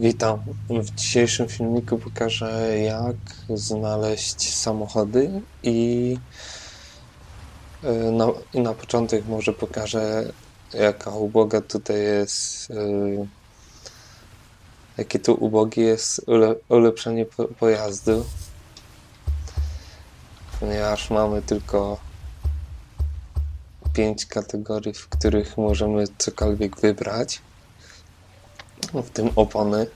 Witam. W dzisiejszym filmiku pokażę jak znaleźć samochody i y, na, i na początek może pokażę jaka uboga tutaj jest y, jakie tu ubogie jest ule, ulepszenie po, pojazdu ponieważ mamy tylko pięć kategorii, w których możemy cokolwiek wybrać w tym opony.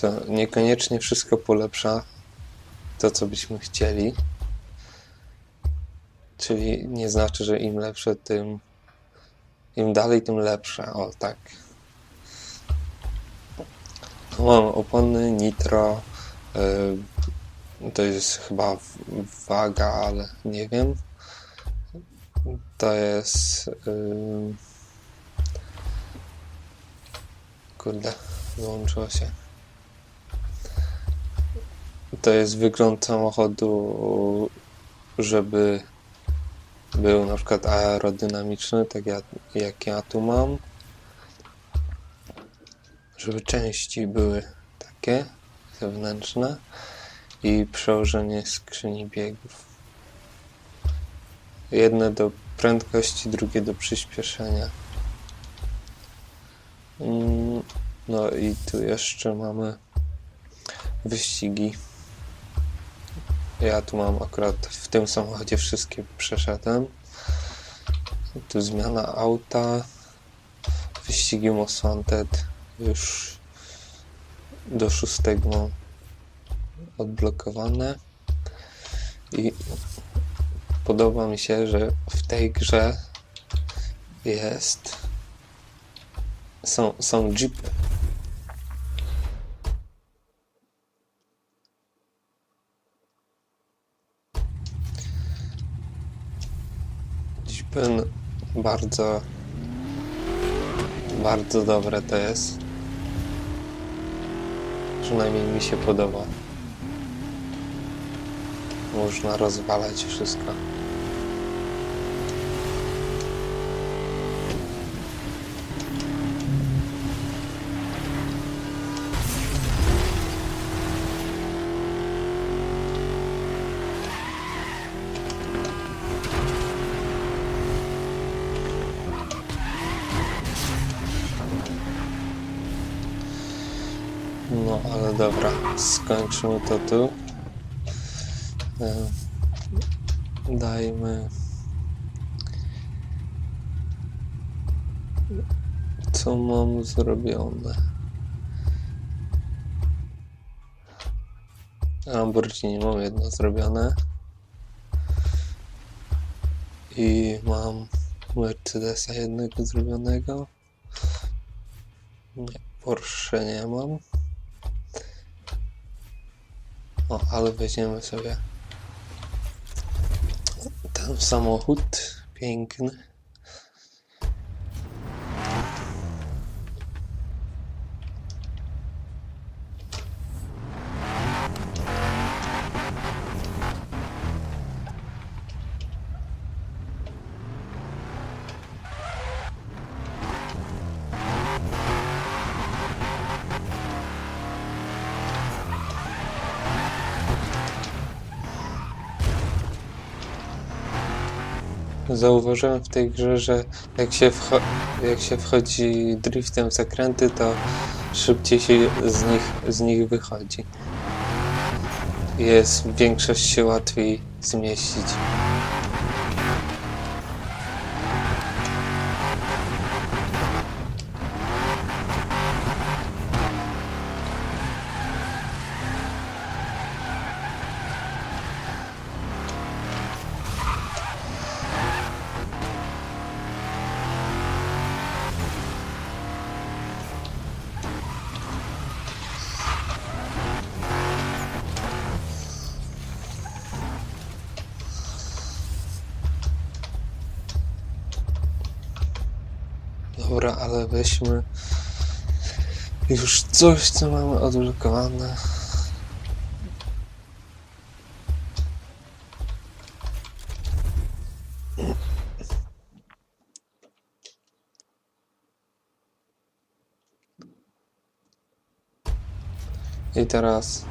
To niekoniecznie wszystko polepsza to, co byśmy chcieli. Czyli nie znaczy, że im lepsze, tym im dalej, tym lepsze. O, tak. Tu mam opony nitro. y, to jest chyba waga, ale nie wiem. To jest. y, Kurde, wyłączyło się. To jest wygląd samochodu, żeby był na przykład aerodynamiczny, tak jak, ja tu mam. Żeby części były takie zewnętrzne i przełożenie skrzyni biegów. Jedne do prędkości, drugie do przyspieszenia. Mm, No i tu jeszcze mamy wyścigi. Ja tu mam akurat w tym samochodzie wszystkie przeszedłem. Tu zmiana auta. Wyścigi Most Wanted już do szóstego odblokowane. I podoba mi się, że w tej grze jest są, są jeepy. Bardzo bardzo dobre to jest. Przynajmniej mi się podoba. Można rozwalać wszystko. Dobra, skończymy to tu. Dajmy. Co mam zrobione? Lamborghini mam jedno zrobione. I mam Mercedesa jednego zrobionego. Nie, Porsche nie mam. O, ale weźmiemy sobie ten samochód piękny. Zauważyłem w tej grze, że jak się, jak się wchodzi driftem w zakręty, to szybciej się z nich, z nich wychodzi. Jest większość się łatwiej zmieścić. Dobra, ale weźmy już coś, co mamy odblokowane. I teraz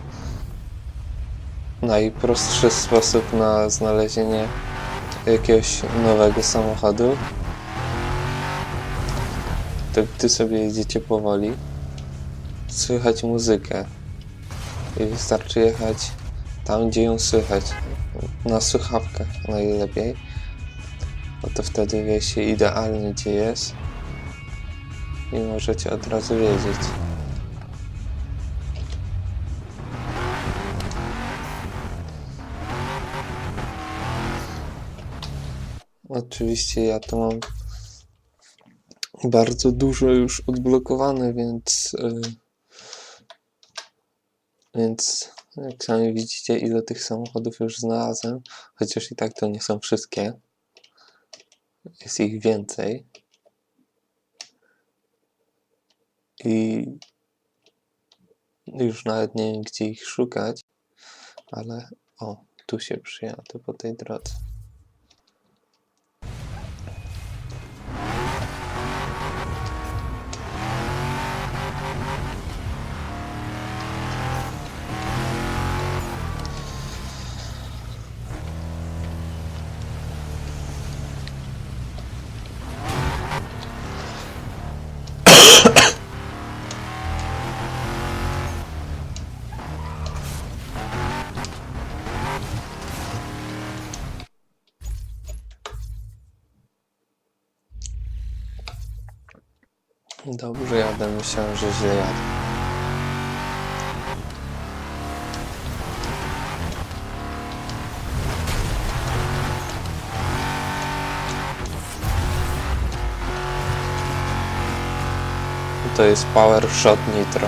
najprostszy sposób na znalezienie jakiegoś nowego samochodu to gdy sobie jedziecie powoli, słychać muzykę. I wystarczy jechać tam, gdzie ją słychać, na słuchawkach najlepiej, bo to wtedy wie się idealnie, gdzie jest. I możecie od razu wiedzieć. Oczywiście ja to mam bardzo dużo już odblokowane, więc y, więc jak sami widzicie ile tych samochodów już znalazłem, chociaż i tak to nie są wszystkie. Jest ich więcej. I już nawet nie wiem gdzie ich szukać, ale o, tu się przyjadę po tej drodze. Dobrze jadę, myślałem, że źle jadę. To jest Power Shot Nitro.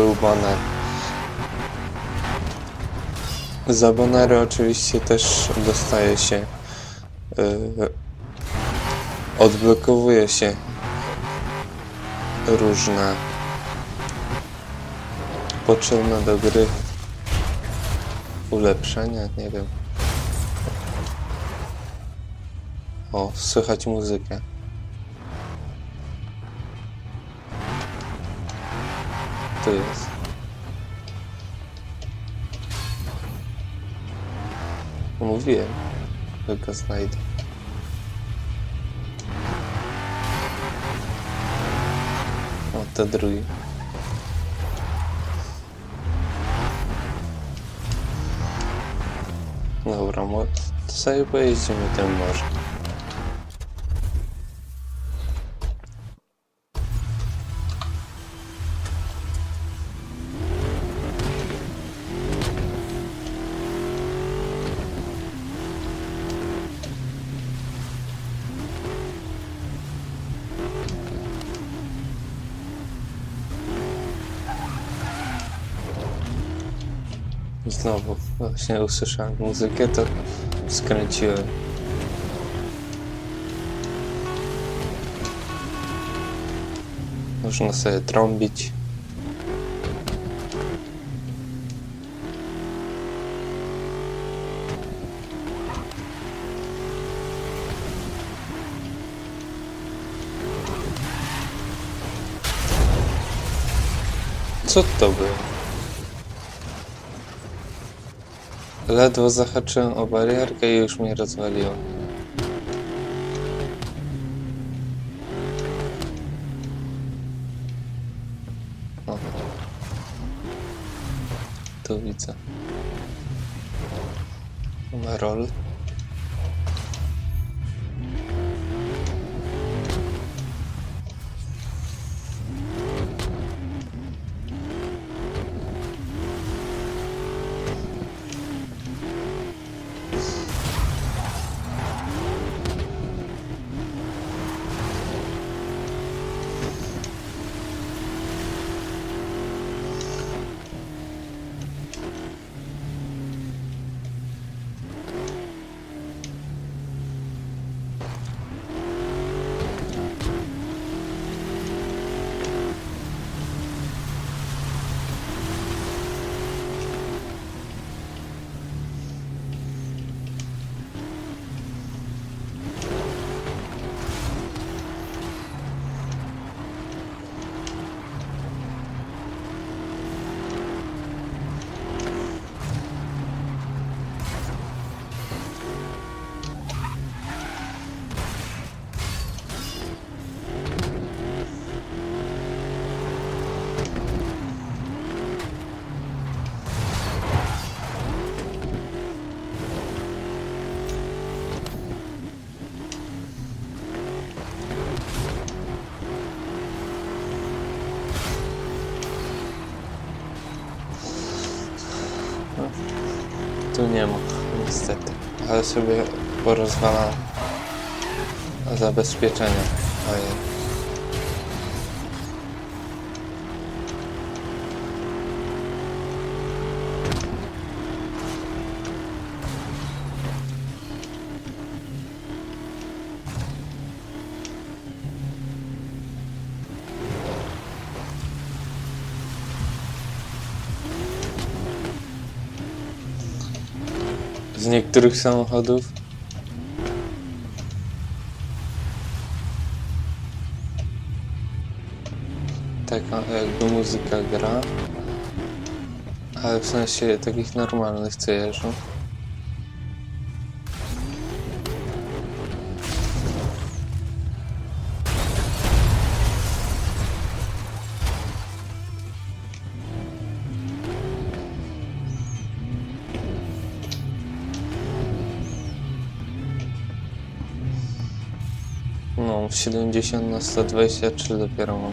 Był baner. Za banery oczywiście też dostaje się yy, odblokowuje się różne potrzebne do gry ulepszenia, nie wiem. O, słychać muzykę. Tu jest. Mówiłem, że go znajdę. O, te drugi. Dobra, mo- to sobie pojeździmy tym Znowu właśnie usłyszałem muzykę, to skręciłem. Można sobie trąbić. Co to było? Ledwo zahaczyłem o barierkę i już mnie rozwaliło. Tu nie ma, niestety. Ale sobie porozwalam zabezpieczenia. Ojej. Z niektórych samochodów taka jakby muzyka gra, ale w sensie takich normalnych co jeżdżą. No, 70 na 123 dopiero mam.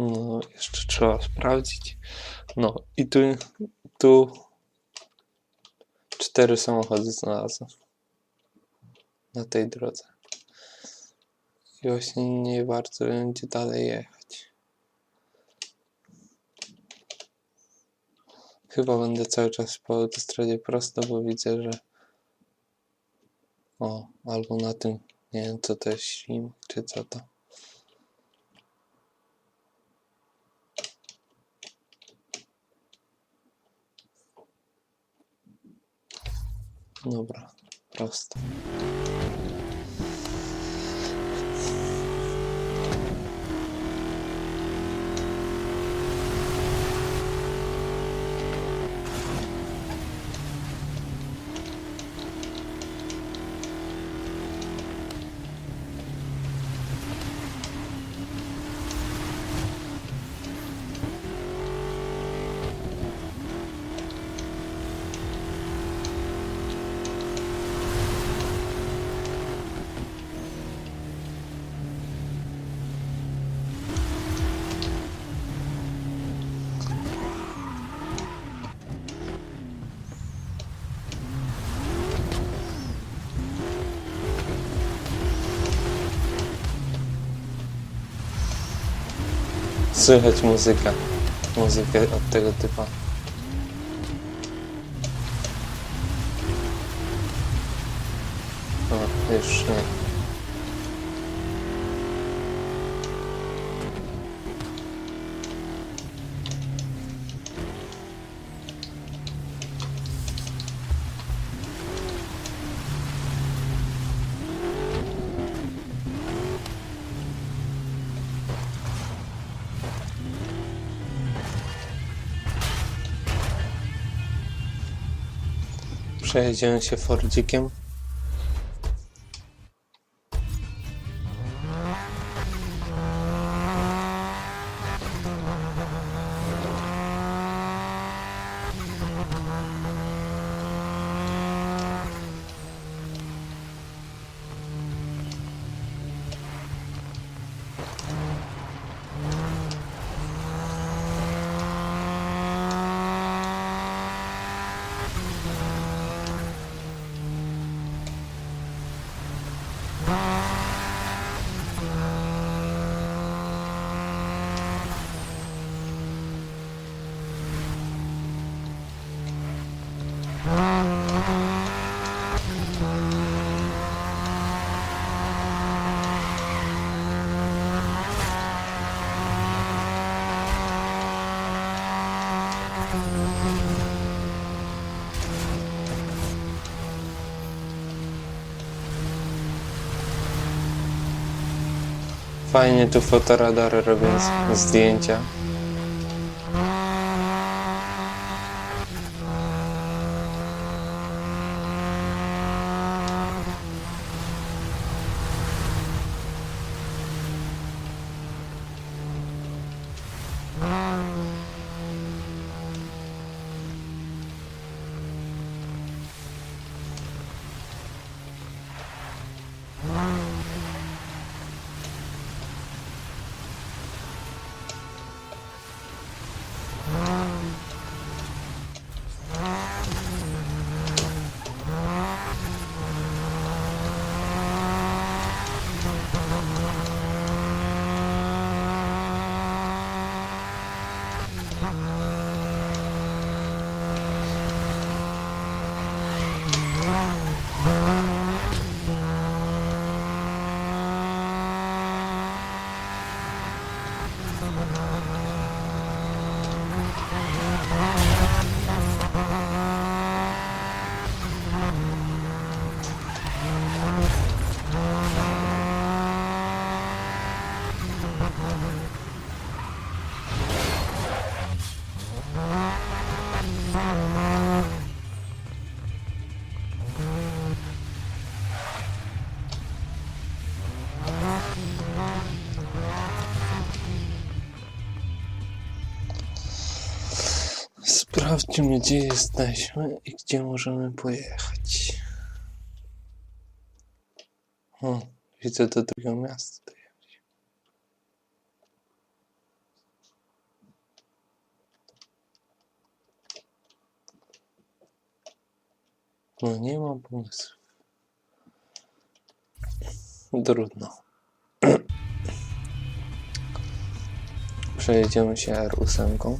No, jeszcze trzeba sprawdzić. No i tu, tu cztery samochody znalazłem na tej drodze. I właśnie nie warto będzie dalej jechać. Chyba będę cały czas po autostradzie prosto, bo widzę, że o, albo na tym, nie wiem co to jest czy co to. Dobra, prosto. Słychać muzyka. Muzykę od tego typa. O, już nie. Przejedziemy się Fordzikiem. Fajnie tu fotoradary robią z- zdjęcia. Sprawdźmy, gdzie jesteśmy i gdzie możemy pojechać. O, widzę do drugiego miasta. dojechać. No nie mam pomysłu. Trudno. Przejedziemy się R8.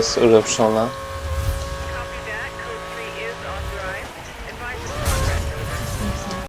Jest ulepszona.